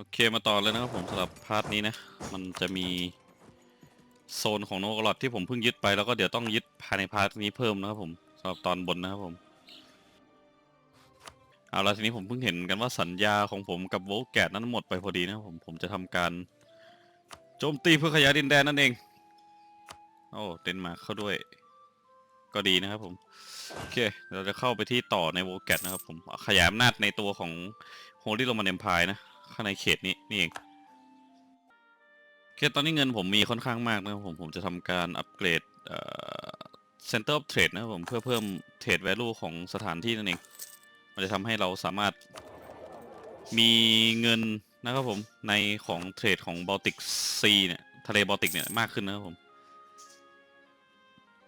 โอเคมาต่อเลยนะครับผมสำหรับพาร์ทนี้นะ มันจะมีโซนของโนกลอดที่ผมเพิ่งยึดไปแล้วก็เดี๋ยวต้องยึดภายในพาร์ทนี้เพิ่มนะครับผมสำหรับตอนบนนะครับผมเอาละทีนี้ผมเพิ่งเห็นกันว่าสัญญาของผมกับโวลแกตนั้นหมดไปพอดีนะครับผมผมจะทำการโจมตีเพื่อขยายดินแดนนั่นเองโอ้เดนมาเข้าด้วย ก็ดีนะครับผมโอเคเราจะเข้าไปที่ต่อในโวลแกตนะครับผมขยายอำนาจในตัวของ Holy Roman Empire นะ ข้างในเขตนี้นี่เองโอเคตอนนี้เงินผมมีค่อนข้างมากนะครับผมผมจะทำการอัปเกรดเอ่อ Center of Trade นะครับผมเพื่อเพิ่ม Trade Value ของสถานที่นั่นเอง มันจะทำให้เราสามารถมีเงินนะครับผมในของเทรดของ Baltic Sea เนี่ยทะเลบอลติกเนี่ยมากขึ้นนะครับผม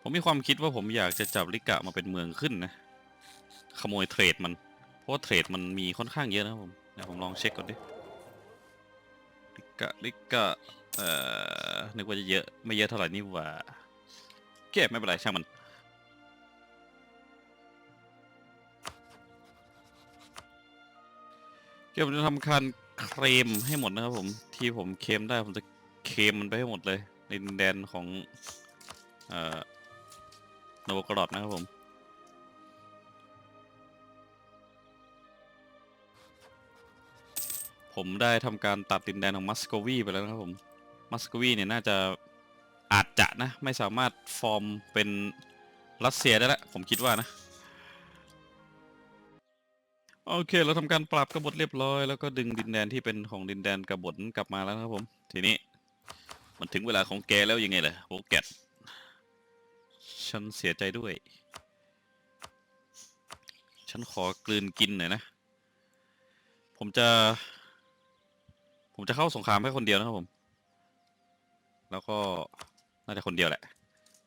ผมมีความคิดว่าผมอยากจะจับลิกะมาเป็นเมืองขึ้นนะ ขโมยเทรดมัน เพราะว่าเทรดมันมีค่อนข้างเยอะนะครับผม ดี๋ยวผมลองเช็คก่อนดิ ลิกะลิกะเอ่อ นึกว่าจะเยอะ ไม่เยอะเท่าไหร่นี่หว่าเก็บไม่เป็นไรช่างมัน เก็บจะทำการเคลมให้หมดนะครับผม ที่ผมเคลมได้ผมจะเคลมมันไปให้หมดเลย ในดินแดนของ เอ่อโนวกรอดนะครับผม ผมได้ทำการตัดดินแดนของมัสโกวีไปแล้วนะครับผม มัสโกวีเนี่ยน่าจะอาจจะนะไม่สามารถฟอร์มเป็นรัสเซียได้ล้วผมคิดว่านะ โอเค เราทำการปรับกบฏเรียบร้อย แล้วก็ดึงดินแดนที่เป็นของดินแดนกบฏกลับมาแล้วนะครับผม ทีนี้มันถึงเวลาของแกแล้วยังไงล่ะโอแกตฉันเสียใจด้วย ฉันขอกลืนกินหน่อยนะ ผมจะ ผมจะเข้าสงครามแค่คนเดียวนะครับผม แล้วก็น่าจะคนเดียวแหละ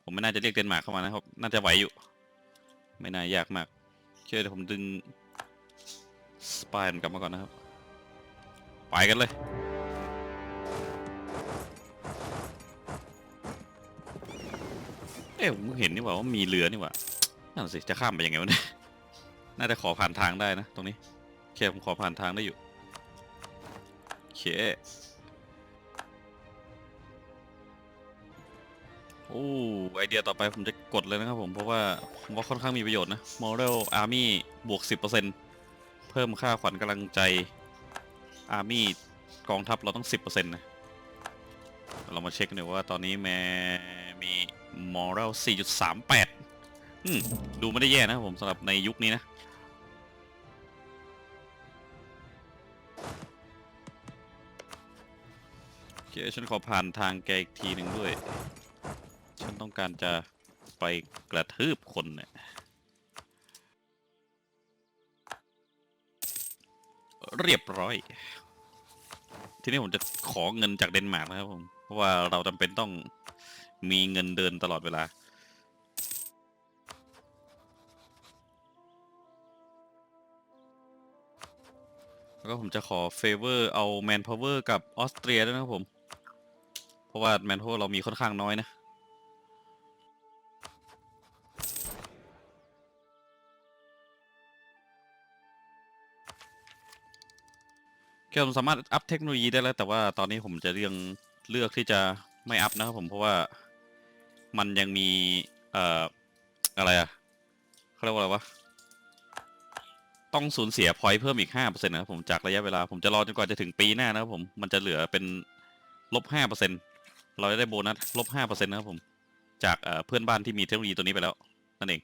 ผมไม่น่าจะเรียกเดนมาร์กเข้ามานะครับ น่าจะไหวอยู่ ไม่น่ายากมากโอเคเดี๋ยวผมดึงสปายมันกลับมาก่อนนะครับ ไปกันเลยเอ๊ะผมเห็นนี่หว่าว่ามีเรือนี่หว่านั่นสิจะข้ามไปยังไงวะเนี่ยน่าจะขอผ่านทางได้นะ ตรงนี้โอเคผมขอผ่านทางได้อยู่ เค โอ้ ไอเดียต่อไปผมจะกดเลยนะครับผม เพราะว่าผมว่าค่อนข้างมีประโยชน์นะ Moral Army บวก 10%เพิ่มค่าขวัญกำลังใจ Army กองทัพเราต้อง 10%นะ เรามาเช็คกันหน่อยว่าตอนนี้แมมี Moral 4.38 อืม ดูไม่ได้แย่นะผมสำหรับในยุคนี้นะ เคฉันขอผ่านทางแกอีกทีหนึ่งด้วย ฉันต้องการจะไปกระทืบคนเนี่ยเรียบร้อย ทีนี้ผมจะขอเงินจากเดนมาร์กนะครับผม เพราะว่าเราจำเป็นต้องมีเงินเดินตลอดเวลา แล้วก็ผมจะขอเฟเวอร์เอาแมนพาวเวอร์กับออสเตรียด้วยนะครับผม ราะว่าแมนพาวเรามีค่อนข้างน้อยนะแกผมสามารถอัพเทคโนโลยีได้แล้ว แต่ว่าตอนนี้ผมจะเลือกเลือกที่จะไม่อัพนะครับผมเพราะว่ามันยังมี เอ่อ อะไรอะเขาเรียกว่าอะไรวะ ต้องสูญเสียพอยต์เพิ่มอีกห้าเปอร์เซ็นต์นะครับผมจากระยะเวลา ผมจะรอจนกว่าจะถึงปีหน้านะครับผม มันจะเหลือเป็นลบห้าเปอร์เซ็นต์ เราจะได้โบนัสลบห้าเปอร์เซ็นต์นะครับผม จากเพื่อนบ้านที่มีเทคโนโลยีตัวนี้ไปแล้ว นั่นเอง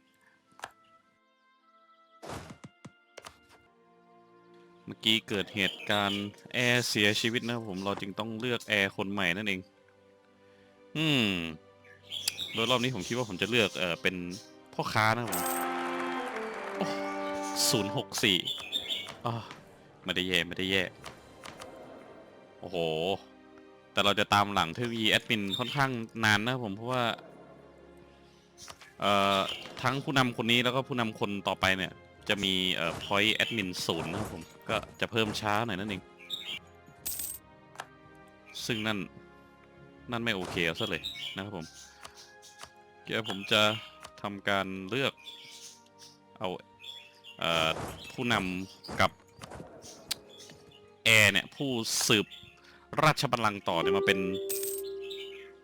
เมื่อกี้เกิดเหตุการณ์แอร์เสียชีวิตนะครับผมเราจึงต้องเลือกแอร์คนใหม่นั่นเอง อืม โดยรอบนี้ผมคิดว่าผมจะเลือกเออเป็นพ่อค้านะครับผมศูนย์หกสี่อ๋อไม่ได้แย่ ไม่ได้แย่ โอ้โห แต่เราจะตามหลังเทคโนโลยีแอดมินค่อนข้างนานนะครับผมเพราะว่า เอ่อ ทั้งผู้นำคนนี้แล้วก็ผู้นำคนต่อไปเนี่ย จะมีเอ่อ point admin ศูนย์นะครับผม ก็จะเพิ่มช้าหน่อยนั่นเอง ซึ่งนั่น นั่นไม่โอเคเอาซะเลยนะครับผมเดี๋ยวผมจะทำการเลือกเอา เอ่อ ผู้นำกับแอร์เนี่ย ผู้สืบ ราชบัลลังก์ต่อเนี่ยมาเป็น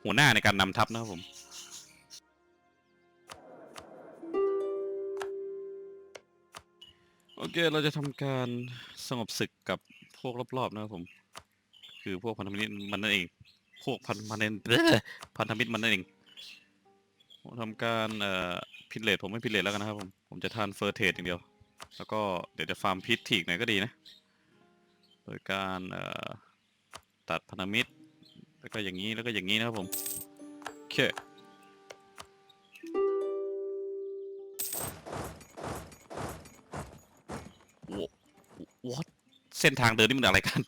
หัวหน้าในการนำทัพนะครับผม โอเคเราจะทำการสงบศึกกับพวกรอบๆนะครับผม คือพวกพันธมิตรมันนั่นเอง พวกพันธมิตรพันธมิตรมันนั่นเองผมทำการเอ่อพิเลตผมไม่พิเลตแล้วกันนะครับผมผมจะทานเฟอร์เทสอย่างเดียว แล้วก็เดี๋ยวจะฟาร์มพิษทีกหน่อยก็ดีนะ โดยการเอ่อ ตัดพันธมิตร แล้วก็อย่างนี้แล้วก็อย่างนี้นะครับผม โอเคว้าวเส้นทางเดินนี่มันอะไรกัน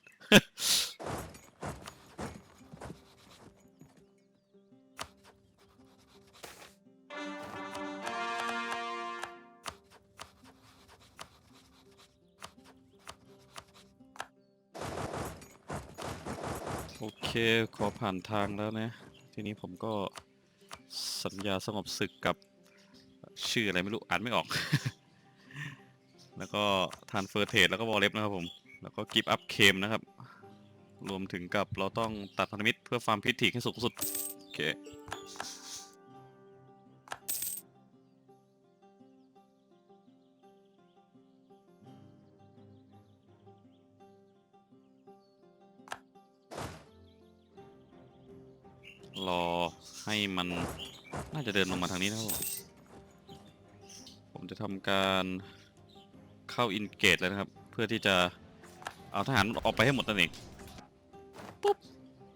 ขอผ่านทางแล้วนะ ทีนี้ผมก็สัญญาสงบศึกกับชื่ออะไรไม่รู้อ่านไม่ออก แล้วก็ทานเฟอร์เทสแล้วก็วอลเล็บนะครับผม แล้วก็กิฟต์อัพเคมนะครับ รวมถึงกับเราต้องตัดพันธมิตรเพื่อฟาร์มพิถีให้สูงสุด โอเค รอให้มันน่าจะเดินลงมาทางนี้นะครับผมผมจะทำการเข้าอินเกตแล้วนะครับ เพื่อที่จะเอาทหารออกไปให้หมดนั่นเองปุ๊บ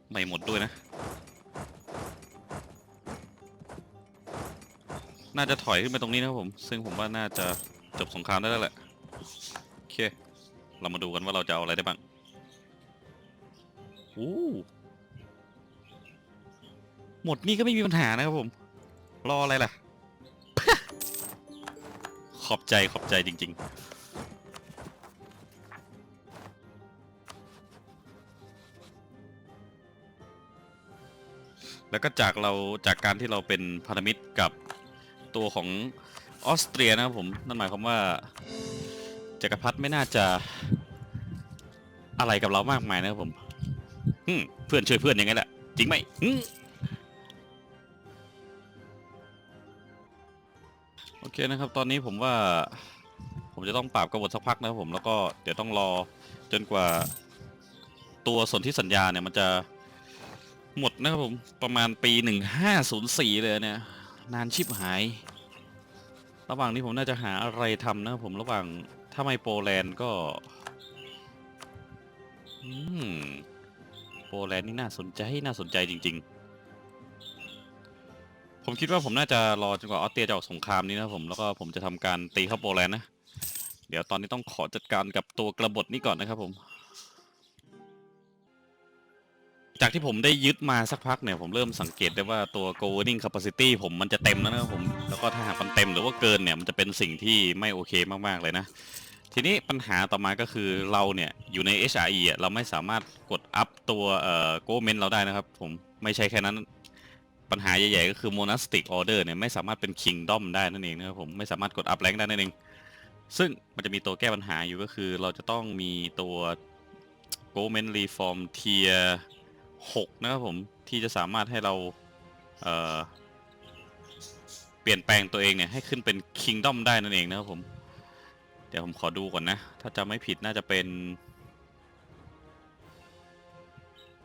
ไม่หมดด้วยนะ น่าจะถอยขึ้นไปตรงนี้นะครับผม ซึ่งผมว่าน่าจะจบสงครามได้แล้วแหละโอเค เรามาดูกันว่าเราจะเอาอะไรได้บ้าง อู้ หมดนี่ก็ไม่มีปัญหานะครับผม รออะไรล่ะ ขอบใจขอบใจจริง ๆ แล้วก็จากเราจากการที่เราเป็นพันธมิตรกับตัวของออสเตรียนะครับผม นั่นหมายความว่าจักรพรรดิไม่น่าจะอะไรกับเรามากมายนะครับผมอืมเพื่อนช่วยเพื่อนยังไงแหละจริงไหม คนะครับ ตอนนี้ผมว่า ผมจะต้องปราบกบฏสักพักนะครับผมแล้วก็เดี๋ยวต้องรอจนกว่า ตัวสนธิสัญญาเนี่ยมันจะหมดนะครับผมประมาณปี1504เลยเนี่ย นานชิบหาย ระหว่างนี้ผมน่าจะหาอะไรทำนะครับผมระหว่างถ้าไม่โปแลนด์ก็โปแลนด์นี่น่าสนใจน่าสนใจจริง ๆ ผมคิดว่าผมน่าจะรอจนกว่าออสเตรียจะออกสงครามนี้นะครับผมแล้วก็ผมจะทำการตีเข้าโปแลนด์นะ เดี๋ยวตอนนี้ต้องขอจัดการกับตัวกระบฏนี้ก่อนนะครับผม จากที่ผมได้ยึดมาสักพักเนี่ยผมเริ่มสังเกตได้ว่าตัว governing capacity ผมมันจะเต็มแล้วนะครับผมแล้วก็ถ้าหากมันเต็มหรือว่าเกินเนี่ยมันจะเป็นสิ่งที่ไม่โอเคมากๆเลยนะ ทีนี้ปัญหาต่อมาก็คือเราเนี่ย อยู่ใน HRE อะเราไม่สามารถกดอัพตัวเอ่อ government เราได้นะครับ ผมไม่ใช่แค่นั้น ปัญหาใหญ่ๆก็คือ monastic order เนี่ยไม่สามารถเป็น kingdom ได้นั่นเองนะครับผมไม่สามารถกด up rank ได้นั่นเอง ซึ่งมันจะมีตัวแก้ปัญหาอยู่ก็คือ เราจะต้องมีตัว government reform tier 6 นะครับผมที่จะสามารถให้เราเเปลี่ยนแปลงตัวเองเนี่ยให้ขึ้นเป็น kingdom ได้นั่นเองนะครับผม เดี๋ยวผมขอดูก่อนนะ ถ้าจำไม่ผิดน่าจะเป็น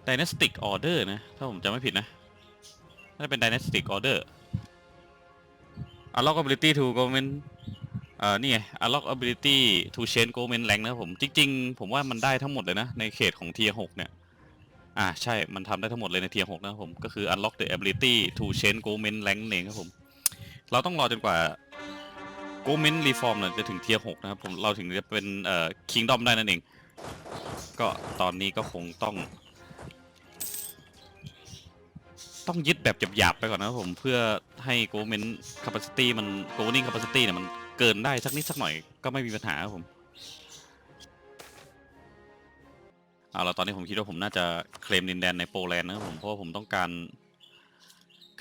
dynastic order นะ ถ้าผมจำไม่ผิดนะ น่าจะเป็น dynastic order unlock ability to government เอ่อนี่ไง unlock ability to change government rank นะครับผม จริง ๆ ผมว่ามันได้ทั้งหมดเลยนะ ในเขตของ tier 6เนี่ย อ่า ใช่ มันทำได้ทั้งหมดเลยใน tier 6นะครับผม ก็คือ unlock the ability to change government rank เองครับผม เราต้องรอจนกว่า government reform เนี่ยจะถึง tier 6นะครับผม เราถึงจะเป็นเอ่อ kingdom ได้นั่นเอง ก็ตอนนี้ก็คงต้อง ต้องยึดแบบหยาบๆไปก่อนนะครับผมเพื่อให้ government capacity มัน governing capacity เนี่ยมันเกินได้สักนิดสักหน่อยก็ไม่มีปัญหาครับผมเอาละตอนนี้ผมคิดว่าผมน่าจะเคลมดินแดนในโปแลนด์นะครับผมเพราะว่าผมต้องการ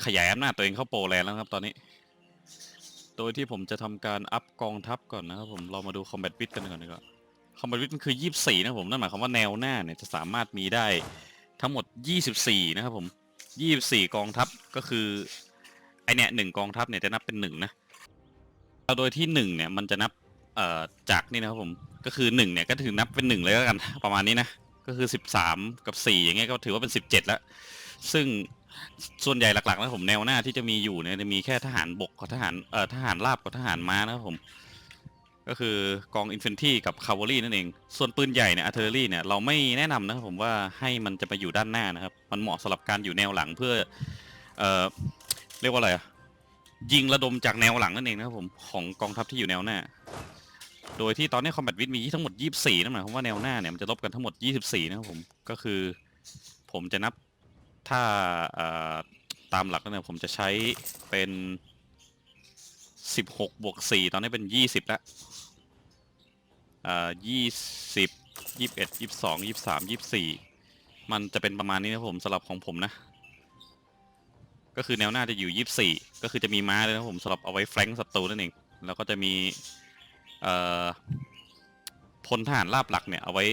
ขยายอำนาจตัวเองเข้าโปแลนด์แล้วครับ ตอนนี้ โดยที่ผมจะทำการอัพกองทัพก่อนนะครับผมเรามาดู combat bit กันก่อนดีกว่าคอมแบัตวิทมันคือ 24 นะผมนั่นหมายความว่าแนวหน้าเนี่ยจะสามารถมีได้ทั้งหมด 24 นะครับผม 24กองทัพก็คือไอเนี่ยหนึ่งกองทัพเนี่ยจะนับเป็นหนึ่งนะโดยที่หนึ่งเนี่ยมันจะนับเอ่อจากนี่นะครับผมก็คือหนึ่งเนี่ยก็ถือนับเป็นหนึ่งเลยแล้วกันประมาณนี้นะก็คือ13กับ4อย่างเงี้ยก็ถือว่าเป็น17แล้ว ซึ่งส่วนใหญ่หลักๆแล้วผมแนวหน้าที่จะมีอยู่เนี่ยจะมีแค่ทหารบกกับทหารเอ่อทหารราบกับทหารม้านะครับผม ก็คือกองอินฟ a นทีกับคาว a รีนั่นเอง ส่วนปืนใหญ่เนี่ยอาร์เทอรี่เนี่ยเราไม่แนะนำนะครับผมว่าให้มันจะไปอยู่ด้านหน้านะครับ มันเหมาะสำหรับการอยู่แนวหลังเพื่อ เอ่อ เรียกว่าอะไรอะยิงระดมจากแนวหลังนั่นเองนะครับผมของกองทัพที่อยู่แนวหน้า โดยที่ตอนนี้คอมแบทวิทมีทั้งหมด 24นั่นหมายความว่าแนวหน้าเนี่ยมันจะลบกันทั้งหมด 24 นะครับผมก็คือ ผมจะนับถ้าตามหลักแล้วเนี่ยผมจะใช้เป็น 16บหกบวก4ตอนนี้เป็น20แล้วยี่สิบยี่สิบเอ็ดยี่สิบสอ20 21 22 23 24มันจะเป็นประมาณนี้นะผมสำหรับของผมนะ ก็คือแนวหน้าจะอยู่24ก็คือจะมีม้าเลยนะผมสำหรับเอาไว้แฟรงก์ศัตรูนั่นเอง แล้วก็จะมีเอ่อพลทหารราบหลักเนี่ยเอาไว้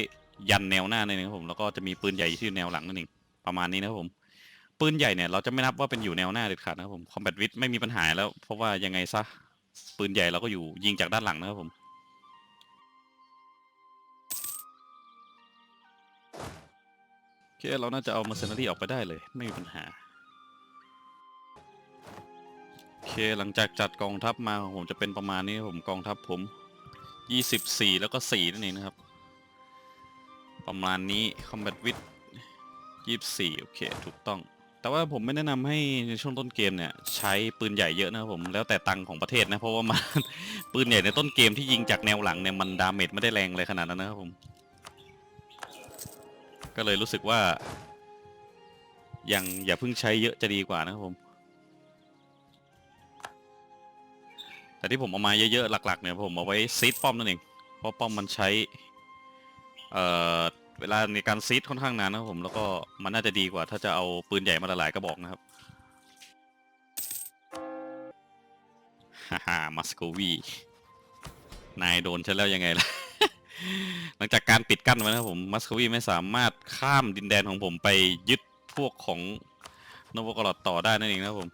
ยันแนวหน้านั่นเองครับผมแล้วก็จะมีปืนใหญ่ที่อยู่แนวหลังนั่นเองประมาณนี้นะครับผมปืนใหญ่เนี่ยเราจะไม่นับว่าเป็นอยู่แนวหน้าเด็ดขาดนะครับผมคอมแบทวิทไม่มีปัญหาแล้ว เพราะว่ายังไงซะ ปืนใหญ่เราก็อยู่ยิงจากด้านหลังนะครับผม โอเค เราน่าจะเอามาเซนารีออกไปได้เลย ไม่มีปัญหา โอเค หลังจากจัดกองทัพมาผมจะเป็นประมาณนี้ผมกองทัพผม24แล้วก็4นั่นเองนะครับ ประมาณนี้ Combat with 24โอเค ถูกต้อง แต่ว่าผมไม่แนะนำให้ในช่วงต้นเกมเนี่ย ใช้ปืนใหญ่เยอะนะครับผมแล้วแต่ตังค์ของประเทศนะเพราะว่ามัน ปืนใหญ่ในต้นเกมที่ยิงจากแนวหลังเนี่ยมันดาเมจไม่ได้แรงเลยขนาดนั้นนะครับผม ก็เลยรู้สึกว่า ยังอย่าเพิ่งใช้เยอะจะดีกว่านะครับผม แต่ที่ผมเอามาเยอะๆหลัก ๆ เนี่ยผมเอาไว้ซีดป้อมนั่นเองเพราะป้อมมันใช้ เอ่อ เวลาในการซีดค่อนข้างนานนะครับผมแล้วก็มันน่าจะดีกว่า ถ้าจะเอาปืนใหญ่มาหลายกระบอกนะครับฮ่าฮ่ามัสโกวีนายโดนฉันแล้วยังไงล่ะ หลังจากการปิดกั้นไว้นะครับผมมัสโกวีไม่สามารถข้ามดินแดนของผมไปยึดพวกของนวกรอดต่อได้นั่นเองนะครับผม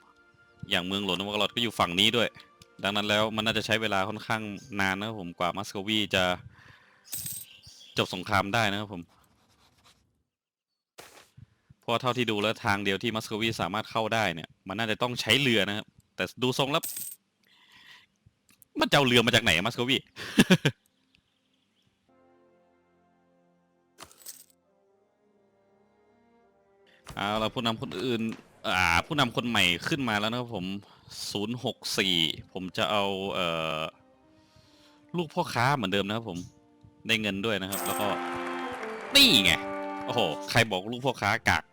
อย่างเมืองหลวงนวกรอดก็อยู่ฝั่งนี้ด้วย ดังนั้นแล้วมันน่าจะใช้เวลาค่อนข้างนานนะครับผมกว่ามัสโกวีจะ จบสงครามได้นะครับผมเพราะว่าเท่าที่ดูแล้วทางเดียวที่มัสโกวีสามารถเข้าได้เนี่ย มันน่าจะต้องใช้เรือนะครับ แต่ดูทรงแล้วมันจะเอาเรือมาจากไหนมัสโกวีเอาเราผู้นำคนอื่น อ่า ผู้นำคนใหม่ขึ้นมาแล้วนะครับผม064ผมจะเอา เอ่อ ลูกพ่อค้าเหมือนเดิมนะครับผม ได้เงินด้วยนะครับ แล้วก็นี่ไงโอ้โหใครบอกลูกพ่อค้ากาก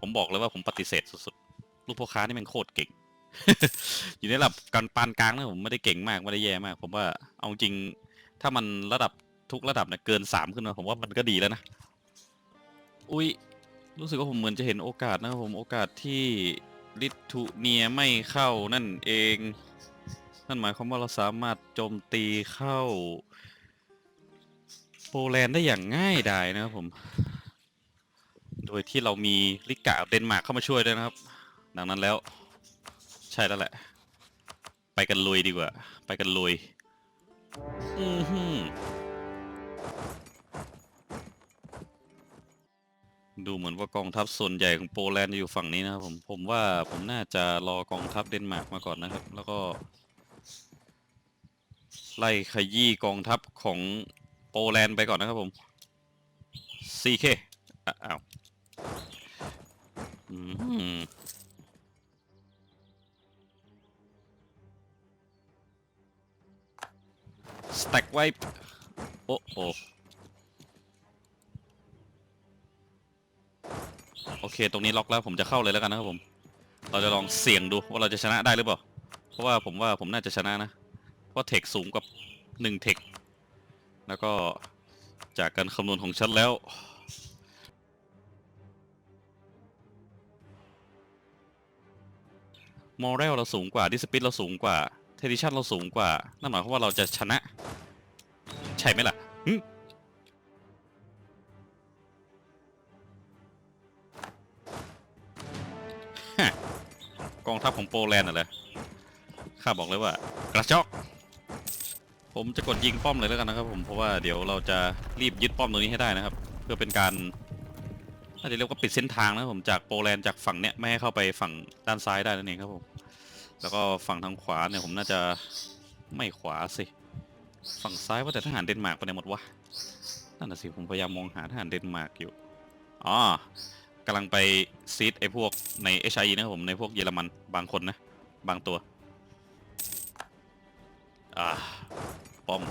ผมบอกเลยว่าผมปฏิเสธสุดๆลูกพ่อค้านี่มันโคตรเก่ง อยู่ในระดับการปานกลางนะผมไม่ได้เก่งมากไม่ได้แย่มาก ผมว่าเอาจริง ถ้ามันระดับทุกระดับเนี่ยเกินสามขึ้นมาผมว่ามันก็ดีแล้วนะอุ้ยรู้สึกว่าผมเหมือนจะเห็นโอกาสนะครับผมโอกาสที่ลิทูเนียไม่เข้านั่นเอง นั่นหมายความว่าเราสามารถโจมตีเข้า ปแลนด์ได้อย่างง่ายดายนะครับผม โดยที่เรามีลิกากับเดนมาร์กเข้ามาช่วยด้วยนะครับ ดังนั้นแล้ว ใช่แล้วแหละ ไปกันลุยดีกว่า ไปกันลุย อือหือดูเหมือนว่ากองทัพส่วนใหญ่ของโปแลนด์จะอยู่ฝั่งนี้นะครับผมผมว่าผมน่าจะรอกองทัพเดนมาร์กมาก่อนนะครับ แล้วก็ ไล่ขยี้กองทัพของ โปแลนด์ไปก่อนนะครับผม CK อ้าวอืมสแต็กไว้โอ้โอโอเค ตรงนี้ล็อกแล้วผมจะเข้าเลยแล้วกันนะครับผม เราจะลองเสี่ยงดูว่าเราจะชนะได้หรือเปล่า เพราะว่าผมว่าผมน่าจะชนะนะ เพราะเทคสูงกว่าหนึ่งเทค แล้วก็จากการคำนวณของฉันแล้ว มอเรลเราสูงกว่า ดิสปิทเราสูงกว่า เทดิชันเราสูงกว่า นั่นหมายความว่าเราจะชนะ ใช่ไหมล่ะกองทัพของโปแลนด์น่ะเลยข้าบอกเลยว่ากระจอก ผมจะกดยิงป้อมเลยแล้วกันนะครับผมเพราะว่าเดี๋ยวเราจะรีบยึดป้อมตรงนี้ให้ได้นะครับ เพื่อเป็นการน่าจะเรียกว่าปิดเส้นทางนะครับผมจากโปแลนด์จากฝั่งเนี้ยไม่ให้เข้าไปฝั่งด้านซ้ายได้นั่นเองครับผมแล้วก็ฝั่งทางขวาเนี่ยผมน่าจะไม่ขวาสิ ฝั่งซ้ายว่าแต่ทหารเดนมาร์กไปไหนหมดวะนั่นน่ะสิผมพยายามมองหาทหารเดนมาร์กอยู่อ๋อกำลังไปซีดไอ้พวกในเอชไอนะครับผมในพวกเยอรมันบางคนนะ บางตัว อ่าป้อม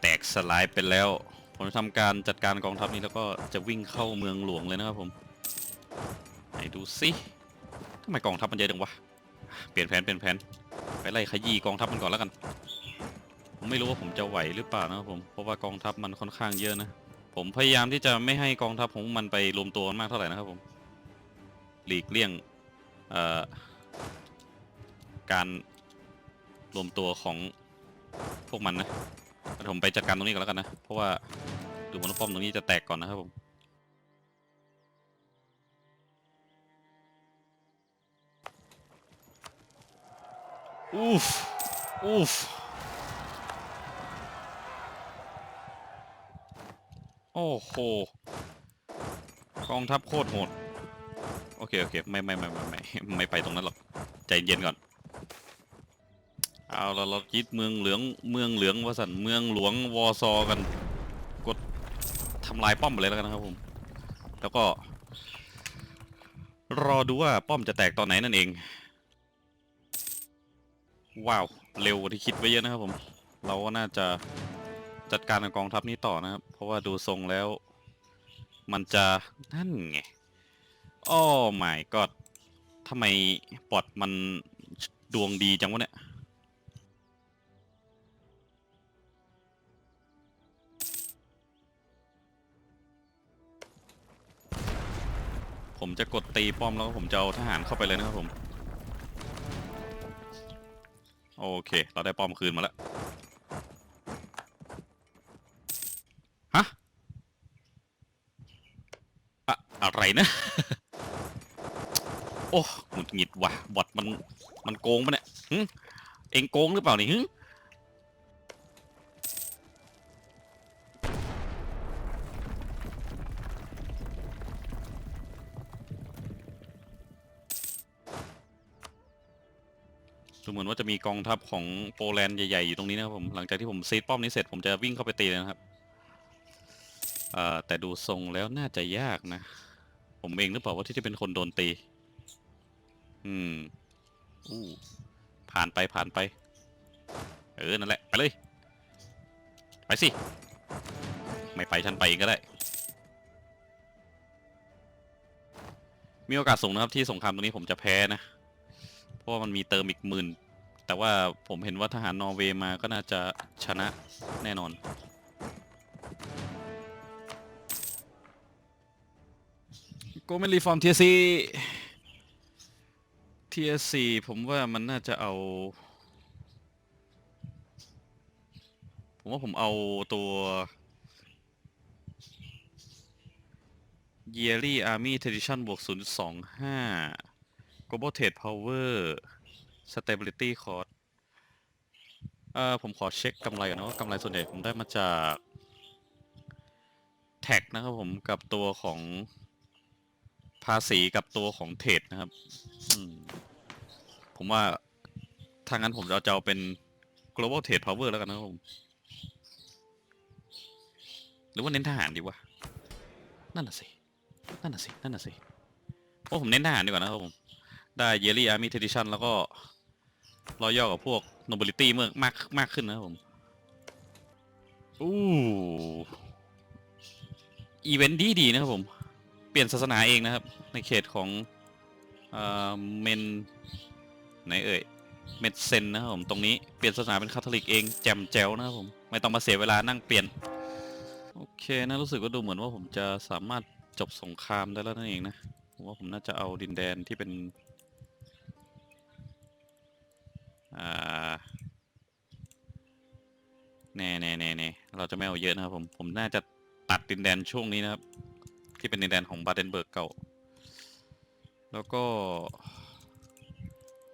แตกสลายไปแล้ว ผมทำการจัดการกองทัพนี้แล้วก็จะวิ่งเข้าเมืองหลวงเลยนะครับผมไหนดูสิทำไมกองทัพมันเยอะจังวะเปลี่ยนแผนเปลี่ยนแผนไปไล่ขยี้กองทัพมันก่อนแล้วกันผมไม่รู้ว่าผมจะไหวหรือเปล่านะครับผมเพราะว่ากองทัพมันค่อนข้างเยอะนะผมพยายามที่จะไม่ให้กองทัพของมันไปรวมตัวมากเท่าไหร่นะครับผมหลีกเลี่ยงการ รวมตัวของพวกมันนะเดี๋ยวผมไปจัดการตรงนี้ก่อนแล้วกันนะ เพราะว่าดูมอนป้อมตรงนี้จะแตกก่อนนะครับผมอูฟอูฟโอ้โหกองทัพโคตรโหด โอเค โอเค ไม่ไม่ไม่ไม่ไม่ไม่ไปตรงนั้นหรอก ใจเย็นก่อน เอาเราเรายึดเมืองเหลืองเมืองเหลืองวสันเมืองหลวงวอซอกัน กดทำลายป้อมไปเลยแล้วกันนะครับผม แล้วก็ รอดูว่าป้อมจะแตกตอนไหนนั่นเอง ว้าว เร็วกว่าที่คิดไว้เยอะนะครับผม เราก็น่าจะจัดการกับกองทัพนี้ต่อนะครับ เพราะว่าดูทรงแล้ว มันจะนั่นไงโอ้ my god ทำไมปอดมันดวงดีจังวะเนี่ย ผมจะกดตีป้อมแล้วผมจะเอาทหารเข้าไปเลยนะครับผม โอเค เราได้ป้อมคืนมาแล้ว ฮะ อะอะไรนะ โอ้หงุดหงิดว่ะ บอทมัน มันโกงปะเนี่ยเองโกงหรือเปล่านี่หึ ว่าจะมีกองทัพของโปแลนด์ใหญ่ๆอยู่ตรงนี้นะครับผมหลังจากที่ผมซีดป้อมนี้เสร็จผมจะวิ่งเข้าไปตีเลยนะครับเอ่อแต่ดูทรงแล้วน่าจะยากนะ ผมเองหรือเปล่าว่าที่จะเป็นคนโดนตี อืมอู้ผ่านไปผ่านไป เออ นั่นแหละ ไปเลย ไปสิ ไม่ไปฉันไปเองก็ได้ มีโอกาสสูงนะครับที่สงครามตรงนี้ผมจะแพ้นะ เพราะว่ามันมีเติมอีกหมื่น แต่ว่าผมเห็นว่าทหารนอร์เวย์มาก็น่าจะชนะแน่นอน โกเมนรีฟอร์มเทียซีเทียซีผมว่ามันน่าจะเอา ผมว่าผมเอาตัว Yearly Army Tradition บวก0.25 Global Trade Power Stability Cost เอ่อผมขอเช็คกำไรก่อนนะว่ากำไรส่วนใหญ่ผมได้มาจากแท็กนะครับผมกับตัวของภาษีกับตัวของเทรดนะครับผมว่าทางั้นผมจะเอาจะเอาเป็น global trade power แล้วกันนะครับผม หรือว่าเน้นทหารดีวะ นั่นน่ะสิ นั่นน่ะสิ นั่นน่ะสิ โอ้ผมเน้นทหารดีกว่านะครับผม ได้ yearly army tradition แล้วก็ รอย่อกับพวก nobility เมื่อมากมากขึ้นนะครับผมอู้อีเวนต์ดีดีๆนะครับผม เปลี่ยนศาสนาเองนะครับ ในเขตของเอ่อเมนไหนเอ่ยเมดเซนนะครับผมตรงนี้เปลี่ยนศาสนาเป็นคาทอลิกเองแจมแจวนะครับผมไม่ต้องมาเสียเวลานั่งเปลี่ยนโอเคนะรู้สึกว่าดูเหมือนว่าผมจะสามารถจบสงครามได้แล้วนั่นเองนะผมว่าผมน่าจะเอาดินแดนที่เป็น อ่าแน่แน่แน่แน่เราจะไม่เอาเยอะนะครับผม ผมน่าจะตัดดินแดนช่วงนี้นะครับ ที่เป็นดินแดนของบาเดนเบิร์กเก่า แล้วก็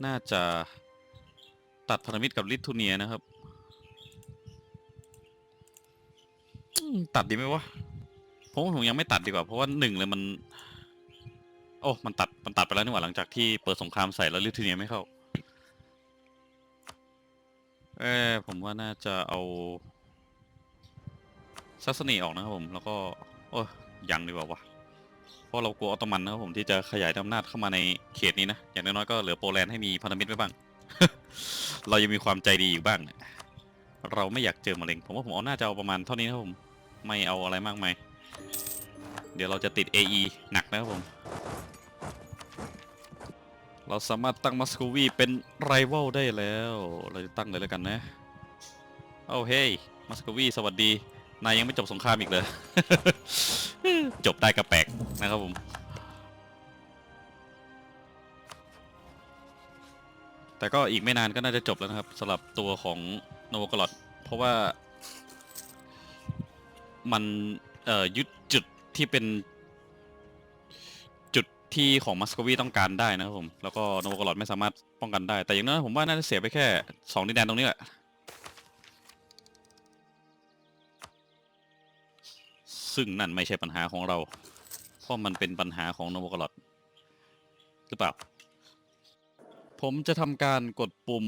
น่าจะตัดพันธมิตรกับลิทัวเนียนะครับ ตัดดีไหมวะผมผมยังไม่ตัดดีกว่า เพราะว่าหนึ่งเลยมัน โอ้ มันตัด มันตัดไปแล้วนี่หว่าหลังจากที่เปิดสงครามใส่แล้วลิทัวเนียไม่เข้า เออผมว่าน่าจะเอาซัสนีออกนะครับผม แล้วก็ โอ้ยยังดีกว่าวะเพราะเรากลัวออตโตมันนะครับผมที่จะขยายอำนาจเข้ามาในเขตนี้นะ อย่างน้อยๆก็เหลือโปแลนด์ให้มีพันธมิตรไว้บ้าง เรายังมีความใจดีอยู่บ้างเนี่ยเราไม่อยากเจอมะเร็ง ผมว่าผมเอาน่าจะเอาประมาณเท่านี้นะครับผม ไม่เอาอะไรมากมาย เดี๋ยวเราจะติด AE หนักนะครับผม เราสามารถตั้งมัสโควีเป็นไรวัลได้แล้ว เราจะตั้งเลยแล้วกันนะโอ้เฮ้ยมัสโควีสวัสดี นายยังไม่จบสงครามอีกเลย จบได้ก็แปลกนะครับผมแต่ก็อีกไม่นานก็น่าจะจบแล้วนะครับสำหรับตัวของโนวกลอดเพราะว่ามันเอ่อยึดจุดที่เป็น ที่ของมัสโกวีต้องการได้นะครับผม แล้วก็โนวกลอดไม่สามารถป้องกันได้ แต่อย่างน้อยผมว่าน่าจะเสียไปแค่สองดินแดนตรงนี้แหละ ซึ่งนั่นไม่ใช่ปัญหาของเรา เพราะมันเป็นปัญหาของโนวกลอดหรือเปล่า ผมจะทำการกดปุ่ม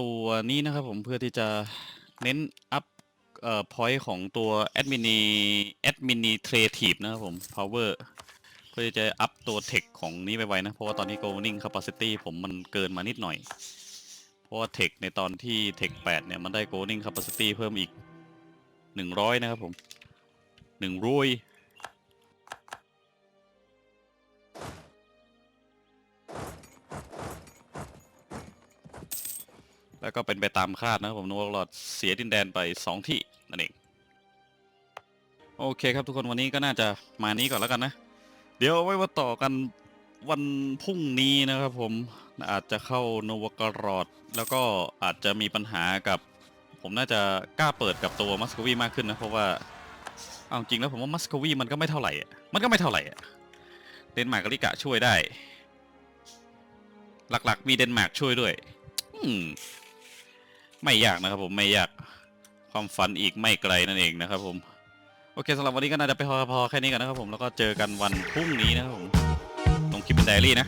ตัวนี้นะครับผมเพื่อที่จะเน้นอัพเอ่อพอยต์ของตัว admini administrative นะครับผม power เพื่อจะอัพตัว tech ของนี้ไปไวๆนะ เพราะว่าตอนนี้ governing capacity ผมมันเกินมานิดหน่อย เพราะว่า tech ในตอนที่ tech 8เนี่ย มันได้ governing capacity เพิ่มอีก 100 นะครับผม 1รุยแล้วก็เป็นไปตามคาดนะครับผมนวกหลอดเสียดินแดนไป 2 ที่นั่นเอง โอเคครับทุกคนวันนี้ก็น่าจะมานี้ก่อนแล้วกันนะ เดี๋ยวเอาไว้ว่าต่อกันวันพรุ่งนี้นะครับผมอาจจะเข้าโนวกรอด แล้วก็อาจจะมีปัญหากับ ผมน่าจะกล้าเปิดกับตัวมัสโควีมากขึ้นนะ เพราะว่าเอาจริงแล้วผมว่ามัสโควีมันก็ไม่เท่าไหร่ มันก็ไม่เท่าไหร่เดนมาร์กกับลิกะช่วยได้ หลักๆ มีเดนมาร์กช่วยด้วยอมไม่ยากนะครับผมไม่ยากความฝันอีกไม่ไกลนั่นเองนะครับผม โอเคสำหรับวันนี้ก็น่าจะไปพอพอแค่นี้กันนะครับผมแล้วก็เจอกันวันพรุ่งนี้นะครับผมลงคลิปเป็นไดอารี่นะ